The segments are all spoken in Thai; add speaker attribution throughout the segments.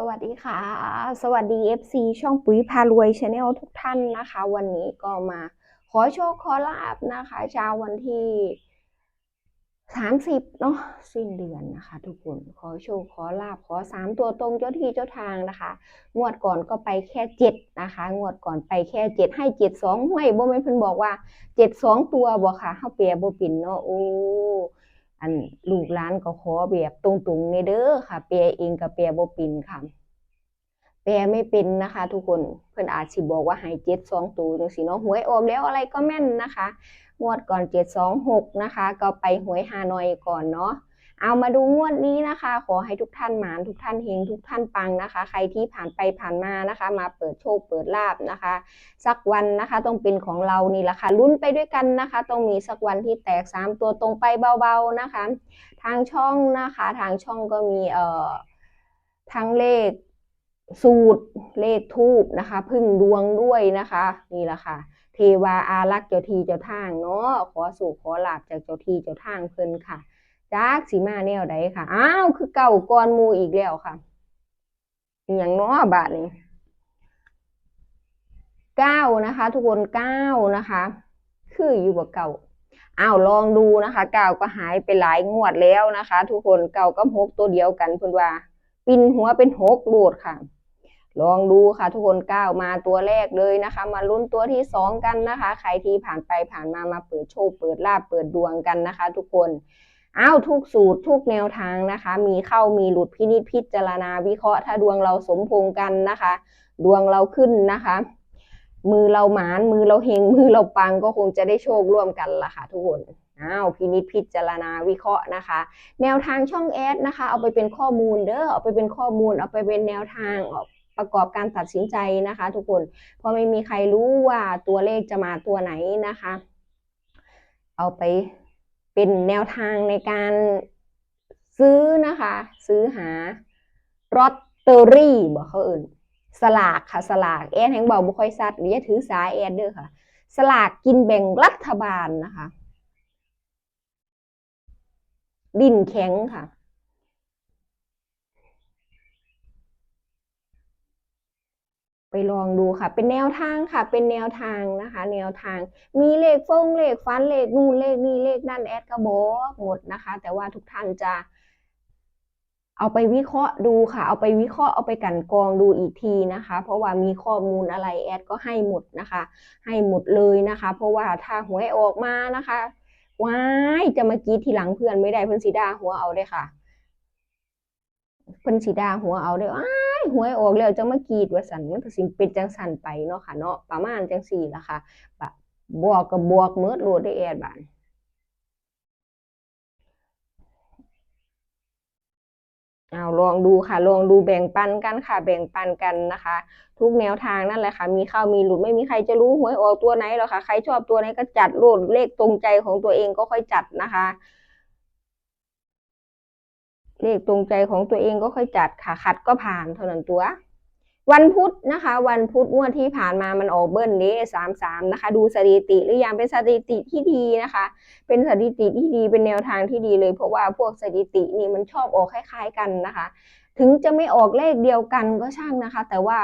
Speaker 1: สวัสดีค่ะ สวัสดี FC ช่องปุ๋ยพารวยชาแนลทุกท่านนะคะ วันนี้ก็มาขอโชคขอลาบนะคะเช้าวันที่ 30 เนาะสิ้นเดือนนะคะ ทุกคนขอโชคขอลาบขอสามตัวตรงเจ้าที่เจ้าทางนะคะ งวดก่อนก็ไปแค่เจ็ดนะคะ งวดก่อนไปแค่เจ็ดให้เจ็ดสองห้วยบ่แม่นเพิ่นบอกว่าเจ็ดสองตัวบ่ค่ะเฮาเปียบ่ปิ่นเนาะโอ้ อันลูกหลานก็ขอแบบตรงๆในเด้อค่ะแปลเองกับแปลบ่เป็นค่ะ แปลไม่เป็นนะคะ ทุกคนเพิ่นอาจสิบอกว่าให้เจ็ดสองตัวจังสีเนาะหวยออกแล้วอะไรก็แม่นนะคะ งวดก่อนเจ็ดสองหกนะคะ ก็ไปหวยฮานอยก่อนเนาะ เอามาดูงวดนี้นะคะ ขอให้ทุกท่านหมานทุกท่านเฮงทุกท่านปังนะคะ ใครที่ผ่านไปผ่านมานะคะ มาเปิดโชคเปิดลาบนะคะ สักวันนะคะต้องเป็นของเรานี่แหละค่ะลุ้นไปด้วยกันนะคะ ต้องมีสักวันที่แตกสามตัวตรงไปเบาๆนะคะ ทางช่องนะคะทางช่องก็มีเอ่อทั้งเลขสูตรเลขทูบนะคะ พึ่งดวงด้วยนะคะ นี่แหละค่ะ เทวาอารักษ์เจ้าทีเจ้าทางเนาะขอสู่ขอลาบจากเจ้าทีเจ้าทางเพิ่นค่ะ จากสีมาแนวใดค่ะ อ้าว คือเก่าก่อนมูอีกแล้วค่ะอย่างนาะบาทนี้เก้านะคะ ทุกคนเก้านะคะ คืออยู่กับเก่าอ้าวลองดูนะคะเก่าก็หายไปหลายงวดแล้วนะคะ ทุกคนเก่ากับหกตัวเดียวกันเพิ่นว่า ปินหัวเป็นหกโดดค่ะ ลองดูค่ะทุกคนก้าวมาตัวแรกเลยนะคะ มาลุ้นตัวที่สองกันนะคะ ใครที่ผ่านไปผ่านมามาเปิดโชคเปิดลาบเปิดดวงกันนะคะ ทุกคน อ้าวทุกสูตรทุกแนวทางนะคะ มีเข้ามีหลุดพินิจพิจารณาวิเคราะห์ถ้าดวงเราสมพงกันนะคะ ดวงเราขึ้นนะคะ มือเราหมานมือเราเฮงมือเราปังก็คงจะได้โชคร่วมกันล่ะค่ะทุกคนอ้าวพินิจพิจารณาวิเคราะห์นะคะ แนวทางช่องแอดนะคะ เอาไปเป็นข้อมูลเด้อเอาไปเป็นข้อมูล เอาไปเป็นแนวทางประกอบการตัดสินใจนะคะ ทุกคนเพราะไม่มีใครรู้ว่าตัวเลขจะมาตัวไหนนะคะ เอาไป เป็นแนวทางในการซื้อนะคะ ซื้อหาลอตเตอรี่บอกเขาเอื่นสลากค่ะสลากแอนแห่งบอกบุคอยซัดอย่าถือสายแอดเด้อค่ะ สลากกินแบ่งรัฐบาลนะคะ ดินแข็งค่ะ ไปลองดูค่ะ เป็นแนวทางค่ะ เป็นแนวทางนะคะ แนวทาง มีเลขฟงเลขฟันเลขนู่นเลขนี่เลขนั่นแอดก็บอกหมดนะคะ แต่ว่าทุกท่านจะ เอาไปวิเคราะห์ดูค่ะ เอาไปวิเคราะห์เอาไปกันกองดูอีกทีนะคะ เพราะว่ามีข้อมูลอะไรแอดก็ให้หมดนะคะ ให้หมดเลยนะคะ เพราะว่าถ้าหวยออกมานะคะว้ายจะมากีดทีหลังเพื่อนไม่ได้เพื่อนสีดาหัวเอาได้ค่ะ เพิ่นสิดาหัวเอาเด้อ้ายหวยออกแล้วจะมากรีดว่าสันมันก็สิเป็นจังสันไปเนาะค่ะเนาะประมาณจังซี่ล่ะค่ะบะบวกกับบวกเมิดโลดได้แอดบานเอาลองดูค่ะลองดูแบ่งปันกันค่ะ แบ่งปันกันนะคะ ทุกแนวทางนั่นแหละค่ะ มีเข้ามีหลุดไม่มีใครจะรู้หวยออกตัวไหนหรอกค่ะ ใครชอบตัวไหนก็จัดโลดเลขตรงใจของตัวเองก็ค่อยจัดนะคะ เลขตรงใจของตัวเองก็ค่อยจัดค่ะขัดก็ผ่านเท่านั้นตัว วันพุธนะคะ วันพุธงวดที่ผ่านมามันออกเบิ้ลนี้สามสามนะคะ ดูสถิติหรือยังเป็นสถิติที่ดีนะคะ เป็นสถิติที่ดีเป็นแนวทางที่ดีเลย เพราะว่าพวกสถิตินี่มันชอบออกคล้ายๆกันนะคะ ถึงจะไม่ออกเลขเดียวกันก็ช่างนะคะ แต่ว่า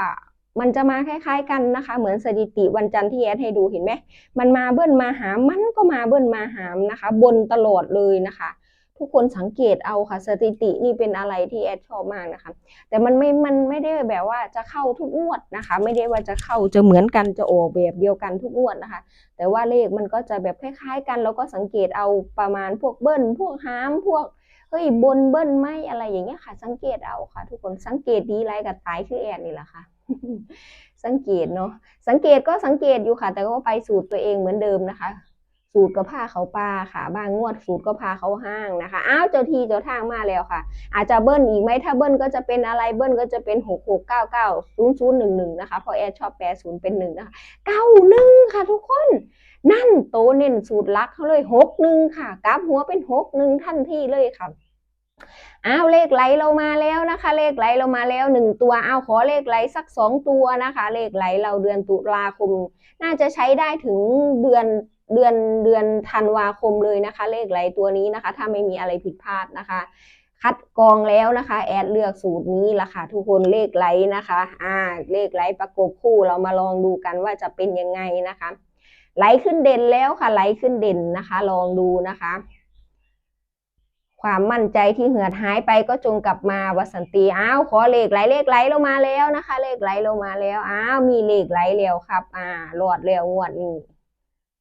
Speaker 1: มันจะมาคล้ายๆกันนะคะ เหมือนสถิติวันจันทร์ที่แอดให้ดูเห็นไหมมันมาเบิ้ลมาหามมันก็มาเบิ้ลมาหามนะคะ บนตลอดเลยนะคะ ทุกคนสังเกตเอาค่ะ สถิตินี่เป็นอะไรที่แอดชอบมากนะคะ แต่มันไม่ มันไม่ได้แบบว่าจะเข้าทุกงวดนะคะ ไม่ได้ว่าจะเข้าจะเหมือนกันจะออกแบบเดียวกันทุกงวดนะคะ แต่ว่าเลขมันก็จะแบบคล้าย ๆ กัน แล้วก็สังเกตเอาประมาณพวกเบิ้ลพวกฮามพวกเฮ้ยบนเบิ้ลไม่อะไรอย่างเงี้ยค่ะ สังเกตเอาค่ะ ทุกคนสังเกตดีไรกับตายชื่อแอดนี่แหละค่ะ สังเกตเนาะสังเกตก็สังเกตอยู่ค่ะ แต่ก็ไปสูตรตัวเองเหมือนเดิมนะคะ สูตรก็พาเขาป่าค่ะ บางงวดสูตรก็พาเขาห้างนะคะ อ้าวเจ้าที่เจ้าทางมาแล้วค่ะ อาจจะเบิ้ลอีกไหมถ้าเบิ้ลก็จะเป็นอะไรเบิ้ลก็จะเป็นหกหกเก้าเก้าศูนย์ศูนย์หนึ่งหนึ่งนะคะเพราะแอดชอบแปลศูนย์เป็นหนึ่งนะคะเก้าหนึ่งค่ะทุกคนนั่นโตเน้นสูตรลักเขาเลยหกหนึ่งค่ะกราฟหัวเป็นหกหนึ่งทันทีเลยค่ะอ้าวเลขไหลเรามาแล้วนะคะ เลขไหลเรามาแล้วหนึ่งตัวอ้าวขอเลขไหลสักสองตัวนะคะ เลขไหลเราเดือนตุลาคม น่าจะใช้ได้ถึงเดือน เดือนเดือนธันวาคมเลยนะคะ เลขไหลตัวนี้นะคะ ถ้าไม่มีอะไรผิดพลาดนะคะ คัดกรองแล้วนะคะ แอดเลือกสูตรนี้ละค่ะทุกคนเลขไลนะคะอ่าเลขไลประกบคู่เรามาลองดูกันว่าจะเป็นยังไงนะคะไลท์ขึ้นเด่นแล้วค่ะไลท์ขึ้นเด่นนะคะ ลองดูนะคะ ความมั่นใจที่เหือดหายไปก็จงกลับมาวสันตีอ้าวขอเลขไหลเลขไหลลงมาแล้วนะคะ เลขไหลลงมาแล้วอ้าวมีเลขไหลแล้วครับ อ่ารอดแล้วงวดนี้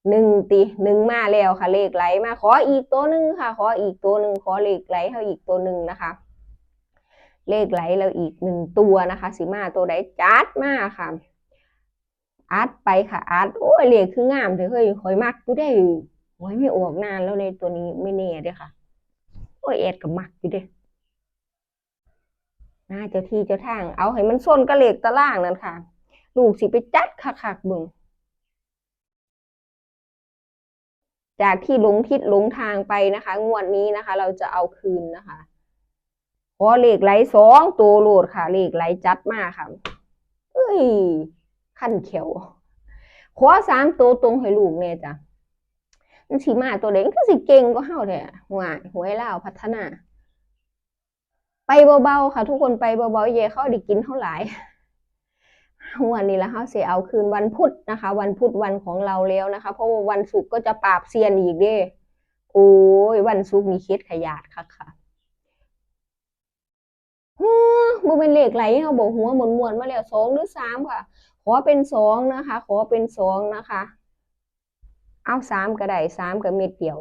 Speaker 1: หนึ่งตีหนึ่งมาแล้วค่ะ เลขไหลมาขออีกตัวหนึ่งค่ะ ขออีกตัวหนึ่งขอเลขไหลให้อีกตัวหนึ่งนะคะ เลขไหลแล้วอีกหนึ่งตัวนะคะสิมาตัวใดจัดมาค่ะอัดไปค่ะอัดโอ้ยเลขคืองามเถอเฮ้ยคอยมักกูได้โอ้ยไม่ออกนานแล้วในตัวนี้ไม่แน่เด้ค่ะโอ้ยแอดกับมักอยู่เด้น่าเจ้าที่เจ้าทาง เอาให้มันส้นกระเหล็กตะล่างนั่นค่ะ ลูกสิไปจัดคักๆเบิ่ง จากที่หลงทิศหลงทางไปนะคะ งวดนี้นะคะ เราจะเอาคืนนะคะขอเลขไหลสองตัวโหลดค่ะเลขไหลจัดมากค่ะเอ้ยขั้นเขียวขอสามตัวตรงให้ลูกเนี่ยจ้ะมันสีมาตัวเด็กก็สิเก่งก็เฮาแท้หัวหัวให้ลาพัฒนา ไปเบาๆค่ะ ทุกคนไปเบาๆเย่เขาได้กินเท่าไหร่ วันนี้แล้วเฮาสิเอาคืนวันพุธนะคะ วันพุธวันของเราแล้วนะคะ เพราะว่าวันศุกร์ก็จะปราบเซียนอีกเด้โอ้ยวันศุกร์มีเคสขยาดค่ะค่ะบ่เป็นเหลขไหลเฮาบอกหัวหมวนมาแล้วสองหรือสามค่ะ ขอเป็นสองนะคะ ขอเป็นสองนะคะ เอาสามก็ได้สามก็เม็ดเดียว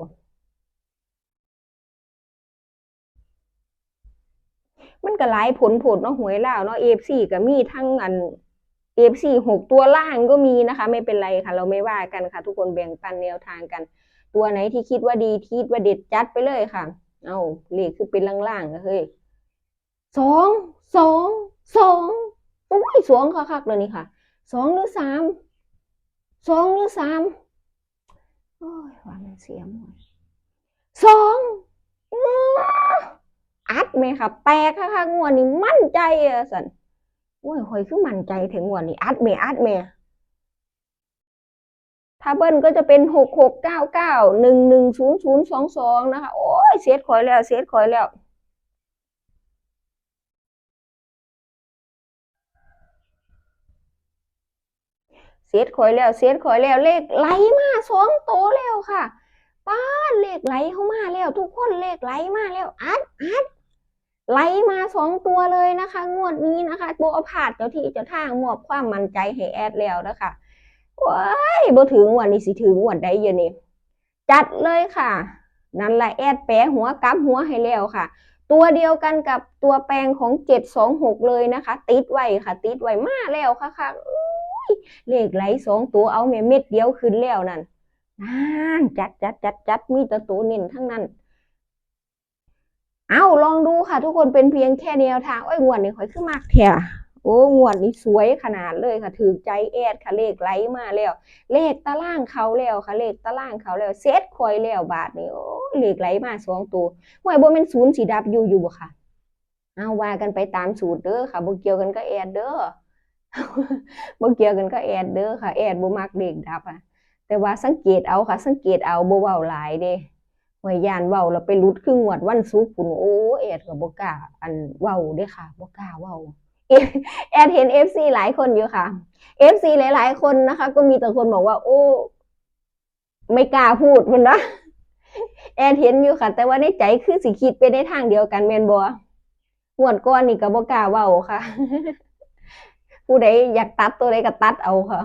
Speaker 1: มันก็หลายผลผลเนาะหวยลาวเนาะเอฟซีก็มีทั้งอัน เอฟซีหกตัวล่างก็มีนะคะ ไม่เป็นไรค่ะ เราไม่ว่ากันค่ะ ทุกคนแบ่งปันแนวทางกัน ตัวไหนที่คิดว่าดีคิดว่าเด็ดจัดไปเลยค่ะ เอาเลขคือเป็นล่างๆนะเฮ้ยสองสองสองโอ้ยสองคักๆเลยนี่ค่ะสองหรือสามสองหรือสามโอ้ยว่ามันเสียหมดสองอัดไหมค่ะแตกค่ะค่ะงวดนี้มั่นใจอะสัน โอ้ยคอยคือมั่นใจถึงวดนี้อัดเมอัดเมถ้าเบิ้ลก็จะเป็นหกหกเก้าเก้าหนึ่งหนึ่งศูนย์ศูนย์สองสองนะคะ โอ้ยเสียดคอยแล้วเสียดคอยแล้วเสียดคอยแล้วเสียดคอยแล้วเลขไหลมาสองโตแล้วค่ะป้าเลขไหลเข้ามาแล้ว ทุกคนเลขไหลมาแล้วอัดอัด ไหลมาสองตัวเลยนะคะ งวดนี้นะคะโบอผาดเจ้าที่เจ้าทางมอบความมั่นใจให้แอดแล้วนะคะว้ายบ่ถึงวันนี้สิถึงงวดใดเยอะนี่จัดเลยค่ะ นั่นแหละแอดแปะหัวกับหัวให้แล้วค่ะ ตัวเดียวกันกับตัวแปลงของเจ็ดสองหกเลยนะคะ ติดไว้ค่ะ ติดไว้มาแล้วค่ะค่ะเลขไหลสองตัวเอาแม่เม็ดเดียวขึ้นแล้วนั่นนั่นจัดจัดจัดจัดมีต่ตัวเน้นทั้งนั้น เอาลองดูค่ะ ทุกคนเป็นเพียงแค่แนวทางโอ้ยงวดนี้ข่อยคือมากแท้โอ้งวดนี้สวยขนาดเลยค่ะถือใจแอดค่ะเลขไหลมาแล้ว เลขตารางเขาแล้วค่ะเลขตารางเขาแล้วเซตคอยแล้วบาทนี่โอ้เลขไหลมาสองตัวหวยบ่เป็นศูนย์สีดับอยู่อยู่บ่ค่ะ เอาว่ากันไปตามสูตรเด้อค่ะบ่เกี่ยวกันก็แอดเด้อบ่เกี่ยวกันก็แอดเด้อค่ะแอดบ่มักเลขดับอะแต่ว่าสังเกตเอาค่ะ สังเกตเอาบ่เว้าหลายเด้ หวยยานเว้าแล้วไปหลุดครึ่งวดวันศุกร์พุ่นโอ้แอดก็บ่กล้าอันเว้าด้วยค่ะบ่กล้าเว้าแอดเห็น FC หลายคนอยู่ค่ะ FC หลาย ๆ คนนะคะ ก็มีแต่คนบอกว่า โอ้ไม่กล้าพูดมันนะแอดเห็นอยู่ค่ะ แต่ว่าในใจคือสิคิดไปในทางเดียวกันแมนบ่งวดก่อนนี่ก็บ่กล้าเว้าค่ะ ผู้ใดอยากตัดตัวใดก็ตัดเอาค่ะ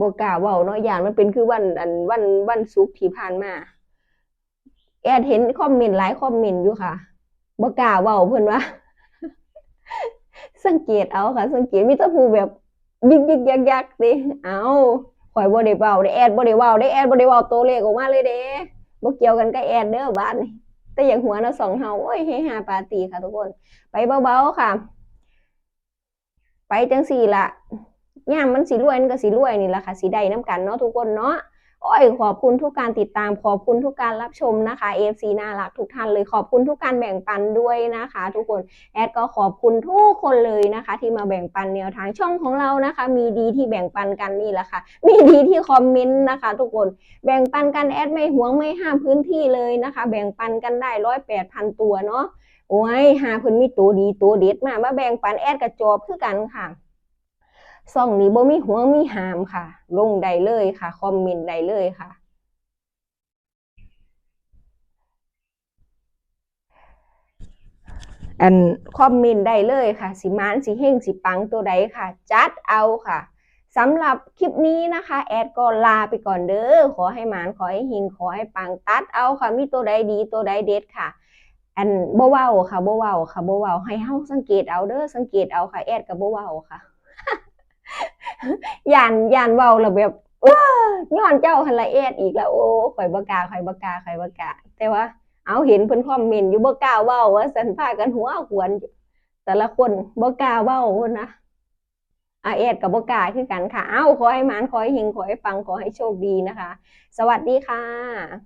Speaker 1: บ่กล้าเว้าเนาะอย่างมันเป็นคือวันอันวันวันศุกที่ผ่านมา แอดเห็นคอมเมนต์หลายคอมเมนต์อยู่ค่ะบ่กล้าเว้าเพิ่นว่า สังเกตเอาค่ะ สังเกตมีแต่ผู้แบบยึกยึกยักยักติเอาข่อยบ่ได้เว้าได้แอดบ่ได้เว้าได้แอดบ่ได้เว้าตัวเลขออกมาเลยเด้บ่เกี่ยวกันกับแอดเด้อบ้านนี่แต่อย่างหัวเนาสองเฮาโอ้ยเฮฮาปาร์ตี้ค่ะทุกคน ไปเบาๆค่ะ ไปจังสี่ละย่ามมันสีรวยมันก็สีรวยนี่แหละค่ะสีใดน้ำกันเนาะทุกคนเนาะ โอ้ยขอบคุณทุกการติดตามขอบคุณทุกการรับชมนะคะ AFC น่ารักทุกท่านเลยขอบคุณทุกการแบ่งปันด้วยนะคะ ทุกคนแอดก็ขอบคุณทุกคนเลยนะคะ ที่มาแบ่งปันแนวทางช่องของเรานะคะ มีดีที่แบ่งปันกันนี่แหละค่ะ มีดีที่คอมเมนต์นะคะ ทุกคนแบ่งปันกันแอดไม่หวงไม่ห้ามพื้นที่เลยนะคะ แบ่งปันกันได้ร้อยแปดพันตัวเนาะโอ้ยหาเพิ่นมีตัวดีตัวเด็ดมามาแบ่งปันแอดกระจอบคือกันค่ะ ซ่องนี้บ่มีหัวมีหามค่ะ ลงได้เลยค่ะ คอมเมนต์ได้เลยค่ะอันคอมเมนต์ได้เลยค่ะสิมานสิเฮงสิปังตัวใดค่ะ จัดเอาค่ะสำหรับคลิปนี้นะคะ แอดก็ลาไปก่อนเด้อขอให้หมานขอให้เฮงขอให้ปังตัดเอาค่ะมีตัวใดดีตัวใดเด็ดค่ะ อันบ่เว้าค่ะบ่เว้าค่ะบ่เว้าให้เฮาสังเกตเอาเด้อสังเกตเอาค่ะ แอดก็บ่เว้าค่ะ ย่านย่านเว้าแล้วแบบเออย้อนเจ้าหันละแอดอีกแล้วโอ้ข่อยบกาข่อยบกาข่อยบกาแต่ว่า เอาเห็นเพิ่นคอมเมนต์อยู่บกาเว้าว่าสันพากันหัวขวน แต่ละคนบกาเว้าพุ่นนะอาแอดกับบกาคือกันค่ะ เอ้าขอให้มานขอให้เฮงขอให้ปังขอให้โชคดีนะคะ สวัสดีค่ะ